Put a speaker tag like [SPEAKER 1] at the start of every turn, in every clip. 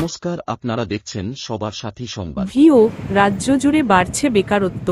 [SPEAKER 1] নমস্কার, আপনারা দেখছেন সবার সাথী সংবাদ।
[SPEAKER 2] ভিও, রাজ্য জুড়ে বাড়ছে বেকারত্ব।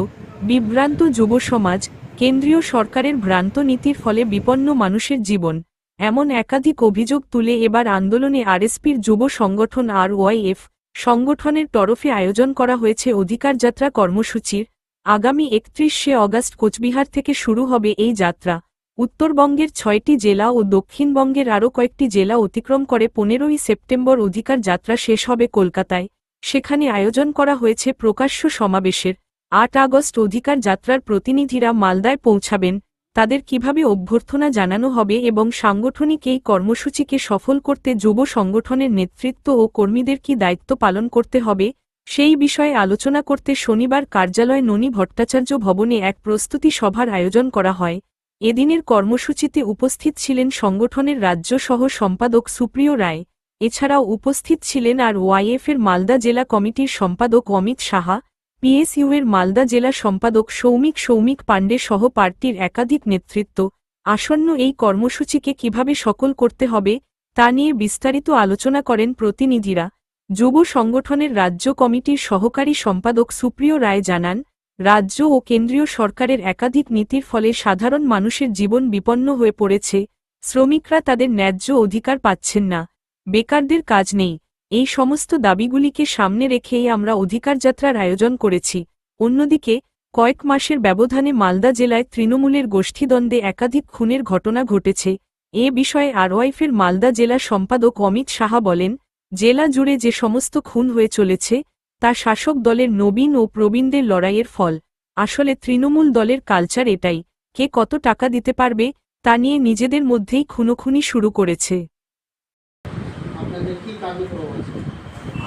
[SPEAKER 2] বিভ্রান্ত যুব সমাজ, কেন্দ্রীয় সরকারের ভ্রান্ত নীতির ফলে বিপন্ন মানুষের জীবন। এমন একাধিক অভিযোগ তুলে এবার আন্দোলনে আরএসপির যুব সংগঠন আর ওয়াইএফ সংগঠনের তরফে আয়োজন করা হয়েছে অধিকার যাত্রা কর্মসূচির। আগামী একত্রিশে অগাস্ট কোচবিহার থেকে শুরু হবে এই যাত্রা। উত্তরবঙ্গের ছয়টি জেলা ও দক্ষিণবঙ্গের আরও কয়েকটি জেলা অতিক্রম করে পনেরোই সেপ্টেম্বর অধিকার যাত্রা শেষ হবে কলকাতায়। সেখানে আয়োজন করা হয়েছে প্রকাশ্য সমাবেশের। আট আগস্ট অধিকার যাত্রার প্রতিনিধিরা মালদায় পৌঁছাবেন। তাদের কীভাবে অভ্যর্থনা জানানো হবে এবং সাংগঠনিক এই কর্মসূচিকে সফল করতে যুব সংগঠনের নেতৃত্ব ও কর্মীদের কি দায়িত্ব পালন করতে হবে, সেই বিষয়ে আলোচনা করতে শনিবার কার্যালয় ননী ভট্টাচার্য ভবনে এক প্রস্তুতি সভার আয়োজন করা হয়। এদিনের কর্মসূচিতে উপস্থিত ছিলেন সংগঠনের রাজ্য সহ সম্পাদক সুপ্রিয় রায়, এছাড়াও উপস্থিত ছিলেন আর ওয়াইএফের মালদা জেলা কমিটির সম্পাদক অমিত সাহা, পিএসইউয়ের মালদা জেলা সম্পাদক সৌমিক সৌমিক পাণ্ডে সহ পার্টির একাধিক নেতৃত্ব, আসন্ন এই কর্মসূচিকে কীভাবে সকল করতে হবে তা নিয়ে বিস্তারিত আলোচনা করেন প্রতিনিধিরা। যুব সংগঠনের রাজ্য কমিটির সহকারী সম্পাদক সুপ্রিয় রায় জানান রাজ্য ও কেন্দ্রীয় সরকারের একাধিক নীতির ফলে সাধারণ মানুষের জীবন বিপন্ন হয়ে পড়েছে, শ্রমিকরা তাদের ন্যায্য অধিকার পাচ্ছেন না, বেকারদের কাজ নেই, এই সমস্ত দাবিগুলিকে সামনে রেখেই আমরা অধিকার যাত্রার আয়োজন করেছি, অন্যদিকে, কয়েক মাসের ব্যবধানে মালদা জেলায় তৃণমূলের গোষ্ঠীদ্বন্দ্বে একাধিক খুনের ঘটনা ঘটেছে, এ বিষয়ে আরওয়াইফের মালদা জেলা সম্পাদক অমিত সাহা বলেন, জেলা জুড়ে যে সমস্ত খুন হয়ে চলেছে তা শাসক দলের নবীন ও প্রবীণদের লড়াইয়ের ফল। আসলে তৃণমূল দলের কালচার এটাই কে কত টাকা দিতে পারবে তা নিয়ে নিজেদের মধ্যেই খুনোখুনি শুরু করেছে।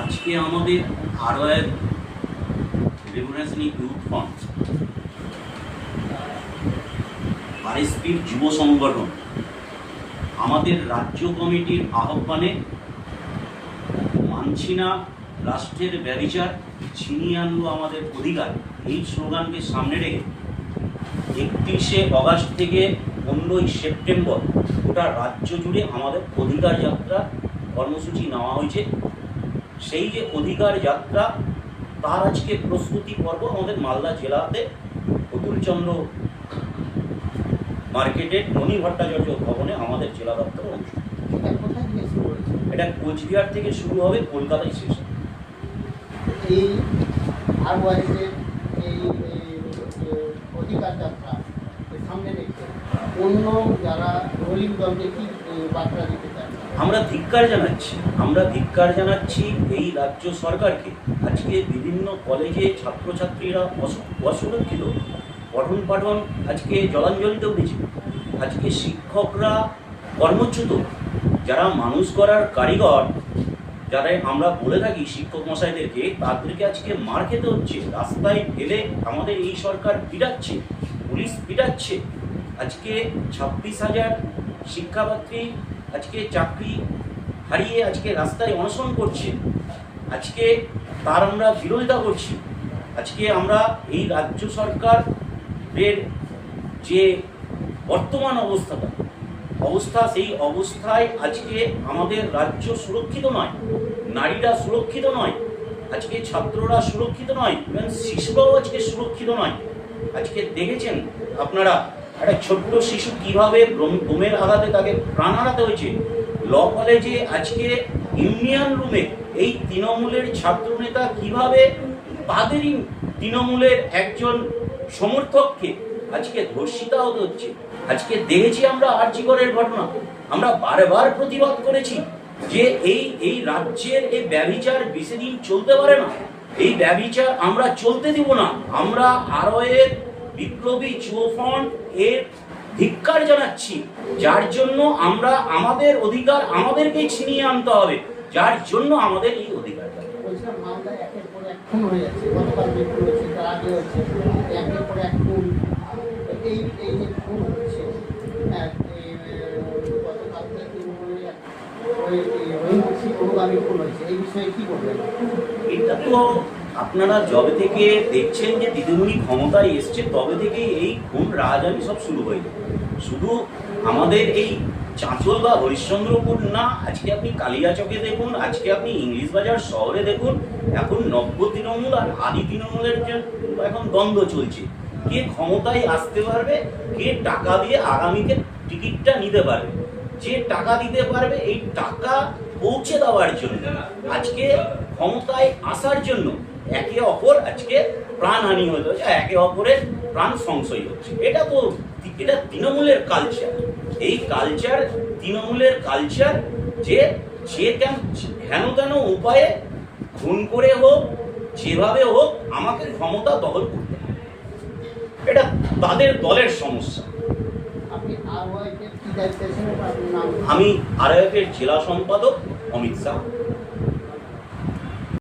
[SPEAKER 3] আজকে আমাদের আরওয়ের রেভুনেশন ইউথ ফান্ড আরএসপির যুব সংগঠন। আমাদের রাজ্য কমিটির আহ্বানে মানছি না রাষ্ট্রের ব্যবচার ছিনিয়ে আনলো আমাদের অধিকার। এই স্লোগানকে সামনে রেখে একত্রিশে অগাস্ট থেকে পনেরোই সেপ্টেম্বর গোটা রাজ্য জুড়ে আমাদের অধিকার যাত্রা কর্মসূচি নেওয়া হয়েছে। সেই যে অধিকার যাত্রা তার আজকে প্রস্তুতি পর্ব আমাদের মালদা জেলাতে অতুলচন্দ্র মার্কেটের মণি ভট্টাচার্য ভবনে আমাদের জেলা দপ্তর অনুষ্ঠিত
[SPEAKER 4] এটা
[SPEAKER 3] কোচবিহার থেকে শুরু হবে কলকাতায় শেষ হবে।
[SPEAKER 4] এই আর ওয়াইসের এই অধিকার যাত্রা সামনে রেখে অন্য যারা রোলিং দলকে কি বার্তা দিতে চান?
[SPEAKER 3] আমরা ধিক্কার জানাচ্ছি। আমরা ধিক্কার জানাচ্ছি এই রাজ্য সরকারকে। আজকে বিভিন্ন কলেজে ছাত্রছাত্রীরা অসুরক্ষিত, পঠন পাঠন আজকে জলাঞ্জলিতে উঠেছে। আজকে শিক্ষকরা কর্মচ্যুত। যারা মানুষ করার কারিগর যারা আমরা বলে থাকি শিক্ষক মশাইদেরকে, তাদেরকে আজকে মার খেতে হচ্ছে, রাস্তায় ফেলে আমাদের এই সরকার পিটাচ্ছে, পুলিশ পিটাচ্ছে। আজকে ছাব্বিশ হাজার শিক্ষার্থী আজকে চাকরি হারিয়ে আজকে রাস্তায় অনশন করছে। আজকে তার আমরা বিরোধিতা করছি। আজকে আমরা এই রাজ্য সরকারের যে বর্তমান অবস্থাটা অবস্থা সেই অবস্থায় আজকে আমাদের রাজ্য সুরক্ষিত নয়, নারীরা সুরক্ষিত নয়, আজকে ছাত্ররা সুরক্ষিত নয় ইভেন শিশুরাও আজকে সুরক্ষিত নয়। আজকে দেখেছেন আপনারা একটা ছোট্ট শিশু কীভাবে বোমের আঘাতে তাকে প্রাণ হারাতে হয়েছে। ল কলেজে আজকে ইউনিয়ন রুমে এই তৃণমূলের ছাত্রনেতা কীভাবে তাদেরই তৃণমূলের একজন সমর্থককে আজকে ধর্ষিতা হতে হচ্ছে। আজকে দেখেছি আমরা আর্যিকরের ঘটনা। আমরা বারবার প্রতিবাদ করেছি যে এই এই রাজ্যের এই ব্যবিচার বেশি দিন চলতে পারে না। এই ব্যবিচার আমরা চলতে দিব না। আমরা আরও এর বিপ্লবী যুব এর ধিক্কার জানাচ্ছি। যার জন্য আমরা আমাদের অধিকার আমাদেরকেই ছিনিয়ে আনতে হবে। যার জন্য আমাদের এই অধিকার
[SPEAKER 4] খুন হয়ে যাচ্ছে। গতকাল মৃত্যু তার আগে হচ্ছে একের পর এক খুন। এই এই হচ্ছে হ্যাঁ, হয়েছে?
[SPEAKER 3] এটা তো আপনারা যবে থেকে দেখছেন যে দিদিমণি ক্ষমতায় এসছে তবে থেকে এই খুন রাজধানী সব শুরু হয়ে শুধু আমাদের এই চাঁচল বা হরিশ্চন্দ্রপুর না আজকে আপনি কালিয়াচকে দেখুন আজকে আপনি ইংলিশ বাজার শহরে দেখুন এখন নব্য তৃণমূল আর আদি তৃণমূলের যে এখন দ্বন্দ্ব চলছে। কে ক্ষমতায় আসতে পারবে, কে টাকা দিয়ে আগামীতে টিকিটটা নিতে পারবে যে টাকা দিতে পারবে, এই টাকা পৌঁছে দেওয়ার জন্য, আজকে ক্ষমতায় আসার জন্য একে অপর আজকে প্রাণহানি হতে হচ্ছে একে অপরের প্রাণ সংশয় হচ্ছে এটা তো এটা তৃণমূলের কালচার এই কালচার তৃণমূলের কালচার যে যে কেন, হেন তেন উপায়ে খুন করে হোক, যেভাবে হোক, আমাকে ক্ষমতা দখল করতে। এটা তাদের দলের সমস্যা।
[SPEAKER 4] আর
[SPEAKER 3] আমি আরএফের জেলা সম্পাদক অমিত শাহ।